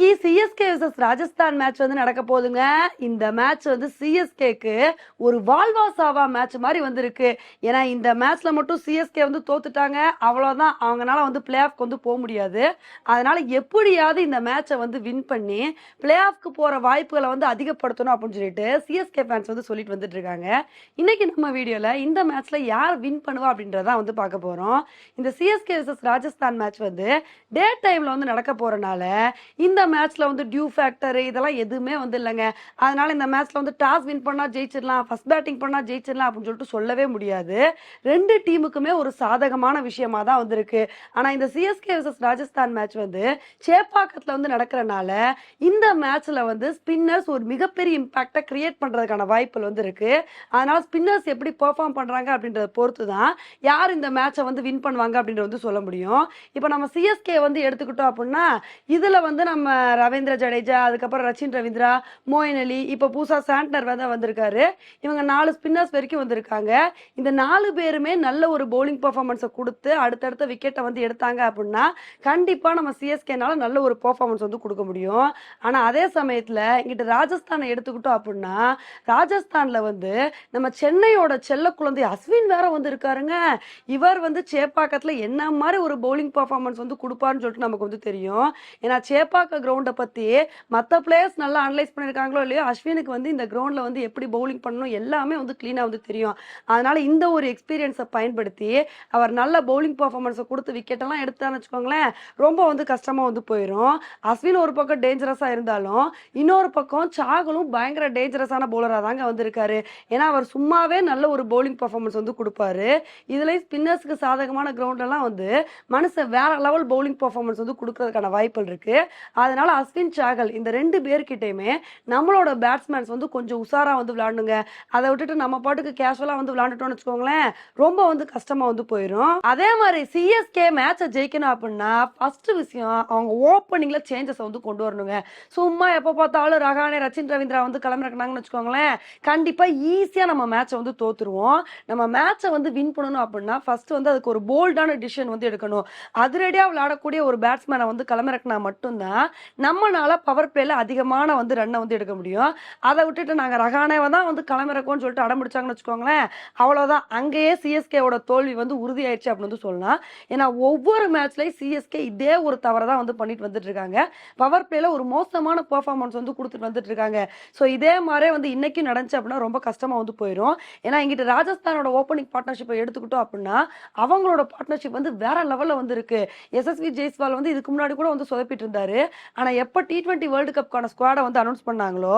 இன்னைக்கு CSK versus Rajasthan match வந்து நடக்க போகுதுங்க. இந்த மேட்ச் வந்து சிஎஸ்கேக்கு ஒரு வாழ்வா சாவா மேட்ச் மாதிரி வந்திருக்கு. ஏன்னா இந்த மேட்ச்ல மட்டும் சிஎஸ்கே வந்து தோத்துட்டாங்க. அவ்வளோதான் அவங்கனால வந்து பிளே ஆஃப்க்கு வந்து போக முடியாது. அதனால எப்படியாவது இந்த மேட்சை வந்து வின் பண்ணி பிளே ஆஃப்க்கு போற வாய்ப்புகளை வந்து அதிகப்படுத்தணும் அப்படின்னு சொல்லிட்டு சிஎஸ்கே ஃபேன்ஸ் வந்து சொல்லிட்டு வந்துட்டு இருக்காங்க. இன்னைக்கு நம்ம வீடியோல இந்த மேட்ச்ல யார் வின் பண்ணுவா அப்படின்றத வந்து பார்க்க போறோம். இந்த சிஎஸ்கே விசஸ் ராஜஸ்தான் மேட்ச் வந்து டே டைம்ல வந்து நடக்க போறனால இந்த மேட்ச்ல வந்து டியூ ஃபேக்டர் இதெல்லாம் எதுவுமே வந்து இல்லைங்க. அதனால இந்த மேட்ச்ல வந்து டாஸ் வின் பண்ணா ஜெயிச்சிடலாம் ஃபர்ஸ்ட் பேட்டிங் பண்ணா ஜெயிச்சிடலாம் அப்படின்னு சொல்லிட்டு சொல்லவே முடியாது. ரெண்டு டீமுக்குமே ஒரு சாதகமான விஷயமா தான் வந்திருக்கு. ஆனா இந்த சிஎஸ்கே விசஸ் ராஜஸ்தான் மேட்ச் வந்து சேப்பாக்கத்துல வந்து நடக்கிறனால இந்த மேட்ச்ல வந்து ஸ்பின்னர்ஸ் ஒரு மிகப்பெரிய இம்பாக்டை கிரியேட் பண்றதுக்கான வாய்ப்புகள் வந்து இருக்கு. அதனால ஸ்பின்னர்ஸ் எப்படி பெர்ஃபார்ம் பண்றாங்க அப்படின்றத பொறுத்து தான் யார் இந்த மேட்சை வந்து வின் பண்ணுவாங்க அப்படின்றது வந்து சொல்ல முடியும். இப்போ நம்ம சிஎஸ்கே வந்து எடுத்துக்கிட்டோம் அப்படின்னா இதுல வந்து நம்ம ரவீந்திர ஜடேஜா அதுக்கப்புறம் ரச்சின் ரவீந்திரா மோயின் அலி இப்போ புதுசா சாண்ட்னர் வந்து வந்திருக்காரு. இவங்க நாலு ஸ்பின்னர்ஸ் வரைக்கும் வந்திருக்காங்க. இந்த நாலு பேருமே நல்ல ஒரு போலிங் பர்ஃபார்மன்ஸை கொடுத்து அடுத்தடுத்த விக்கெட்டை வந்து எடுத்தாங்க அப்படின்னா கண்டிப்பாக நம்ம சிஎஸ்கேனால நல்ல ஒரு பர்ஃபார்மன்ஸ் வந்து கொடுக்க முடியும். ஆனால் அதே சமயத்தில் இங்கிட்ட ராஜஸ்தானை எடுத்துக்கிட்டோம் அப்படின்னா ராஜஸ்தானில் வந்து நம்ம சென்னையோட செல்ல குழந்தை அஸ்வின் வேற வந்து இருக்காருங்க இவர் வந்து சேப்பாக்கத்தில் என்ன மாதிரி ஒரு பவுலிங் பர்ஃபார்மன்ஸ் வந்து கொடுப்பாருன்னு சொல்லிட்டு நமக்கு வந்து தெரியும். ஏன்னா சேப்பாக்க கிரவுண்டை பற்றி மற்ற பிளேயர்ஸ் நல்லா அனலைஸ் பண்ணியிருக்காங்களோ இல்லையோ அஸ்வினுக்கு வந்து இந்த கிரவுண்டில் வந்து எப்படி பவுலிங் பண்ணணும் எல்லாமே வந்து க்ளீனாக வந்து தெரியும். அதனால் இந்த ஒரு எக்ஸ்பீரியன்ஸை பயன்படுத்தி அவர் நல்ல பவுலிங் பர்ஃபார்மன்ஸை கொடுத்து விக்கெட் எல்லாம் எடுத்தான்னு வச்சுக்கோங்களேன் ரொம்ப வந்து கஷ்டமாக வந்து போயிடும் அஸ்வின் ஒரு பக்கம் டேஞ்சரஸாக இருந்தாலும் இன்னொரு பக்கம் சாகலும் பயங்கர டேஞ்சரஸான பவுலராக தாங்க வந்திருக்காரு. ஏன்னா அவர் சும்மாவே நல்ல ஒரு பவுலிங் பெர்ஃபார்மன்ஸ் வந்து கொடுப்பாரு. இதுலயும் ஸ்பின்னர்ஸ்க்கு சாதகமான கிரவுண்ட்லாம் வந்து மனுஷன் வேற லெவல் பவுலிங் பர்ஃபார்மன்ஸ் வந்து கொடுக்கறதுக்கான வாய்ப்புகள் இருக்கு. அதனால அஸ்வின் சாகல் இந்த ரெண்டு பேர்கிட்டையுமே நம்மளோட பேட்ஸ்மேன்ஸ் வந்து கொஞ்சம் உஷாராக வந்து விளாண்டுங்க அதை விட்டுட்டு நம்ம பாட்டுக்கு கேஷுவலாக வந்து விளாண்டுட்டோம்னு வச்சுக்கோங்களேன் ரொம்ப வந்து கஷ்டமாக வந்து போயிடும் அதே மாதிரி சிஎஸ்கே மேட்சை ஜெயிக்கணும் அப்படின்னா ஃபர்ஸ்ட் விஷயம் அவங்க ஓப்பனிங்கில் சேஞ்சஸ் வந்து கொண்டு வரணுங்க. சும்மா எப்போ பார்த்தாலும் ரகானே ரச்சின் ரவீந்திரா வந்து கிளம்பிறக்குனாங்கன்னு வச்சுக்கோங்களேன் கண்டிப்பாக ஈஸியாக நம்ம மேட்சை வந்து தோத்துருவோம். நம்ம மேட்சை வந்து வின் பண்ணணும் அப்படின்னா ஃபர்ஸ்ட் வந்து அதுக்கு ஒரு போல்டான டிசிஷன் வந்து எடுக்கணும். அதிரடியாக விளையாடக்கூடிய ஒரு பேட்ஸ்மேனை வந்து கிளம்பிறக்குனா மட்டும்தான் நம்மளால பவர் பிளேல அதிகமான வந்து ரன்னை வந்து எடுக்க முடியும். அதை விட்டுட்டு நாங்கள் ரகானேவை தான் வந்து களமிறக்கோன்னு சொல்லிட்டு அடம்பிடிச்சாங்கன்னு வச்சுக்கோங்களேன். அவ்வளோதான் அங்கேயே சிஎஸ்கேவோட தோல்வி வந்து உறுதியாயிடுச்சு அப்படின்னு வந்து சொல்லலாம். ஏன்னா ஒவ்வொரு மேட்ச்லையும் சிஎஸ்கே இதே ஒரு தவறை தான் வந்து பண்ணிட்டு வந்துட்டு இருக்காங்க பவர் பிளேல ஒரு மோசமான பெர்ஃபார்மன்ஸ் வந்து கொடுத்துட்டு வந்துட்டு இருக்காங்க ஸோ இதே மாதிரியே வந்து இன்னைக்கு நடந்துச்சு அப்படின்னா ரொம்ப கஷ்டமாக வந்து போயிடும் ஏன்னா இங்கிட்ட ராஜஸ்தானோட ஓப்பனிங் பார்ட்னர்ஷிப்பை எடுத்துக்கிட்டோம் அப்படின்னா அவங்களோட பார்ட்னர்ஷிப் வந்து வேற லெவலில் வந்து இருக்கு. எஸ்எஸ்வி ஜெய்ஸ்வால் வந்து இதுக்கு முன்னாடி கூட வந்து சொதப்பிட்டு இருந்தாரு. ஆனால் எப்போ டி ட்வெண்ட்டி வேர்ல்டு கப்க்கான ஸ்குவாடை வந்து அனௌன்ஸ் பண்ணாங்களோ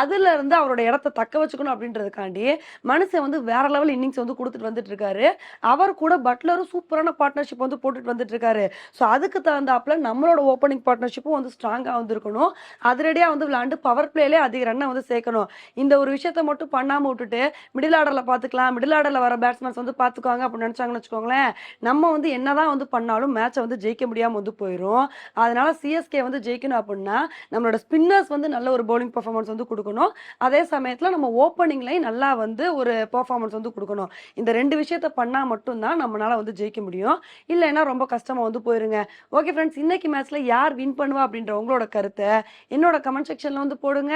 அதுல இருந்து அவரோட இடத்த தக்க வச்சுக்கணும் அப்படின்றதுக்காண்டி மனுஷன் வந்து வேற லெவல் இன்னிங்ஸ் வந்து கொடுத்துட்டு வந்துட்டு இருக்காரு. அவர் கூட பட்லரும் சூப்பரான பார்ட்னர்ஷிப் வந்து போட்டுட்டு வந்துட்டு இருக்காரு. ஸோ அதுக்கு தகுந்தாப்புல நம்மளோட ஓப்பனிங் பார்ட்னர்ஷிப்பும் வந்து ஸ்ட்ராங்காக வந்துருக்கணும். அதிரடியாக வந்து விளையாண்டு பவர் பிளேலே அதிக ரன்னை வந்து சேர்க்கணும். இந்த ஒரு விஷயத்த மட்டும் பண்ணாமல் விட்டுட்டு மிடில் ஆர்டரில் பார்த்துக்கலாம். மிடில் ஆர்டரில் வர பேட்ஸ்மேன்ஸ் வந்து பார்த்துக்குவாங்க அப்படின்னு நினைச்சாங்கன்னு வச்சுக்கோங்களேன். நம்ம வந்து என்னதான் வந்து பண்ணாலும் மேட்சை வந்து ஜெயிக்க முடியாமல் வந்து போயிடும் அதனால சிஎஸ்கே வந்து ஜெயிக்கணும் அப்படின்னா நம்மளோட ஸ்பின்னர்ஸ் வந்து நல்ல ஒரு பவுலிங் பர்ஃபார்மன்ஸ் வந்து கொடுக்கணும். அதே சமயத்தில் நம்ம ஓப்பனிங்லையும் நல்லா வந்து ஒரு பர்ஃபார்மன்ஸ் வந்து கொடுக்கணும். இந்த ரெண்டு விஷயத்த பண்ணால் மட்டும்தான் நம்மளால வந்து ஜெயிக்க முடியும். இல்லைன்னா ரொம்ப கஷ்டமாக வந்து போயிருங்க. ஓகே ஃப்ரெண்ட்ஸ் இன்னைக்கு மேட்ச்ல யார் வின் பண்ணுவா அப்படின்ற உங்களோட கருத்தை என்னோட கமெண்ட் செக்ஷன்ல வந்து போடுங்க.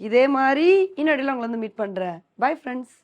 இதே மாதிரி இன்னடியில் உங்களை வந்து மீட் பண்ணுறேன் பை ஃப்ரெண்ட்ஸ்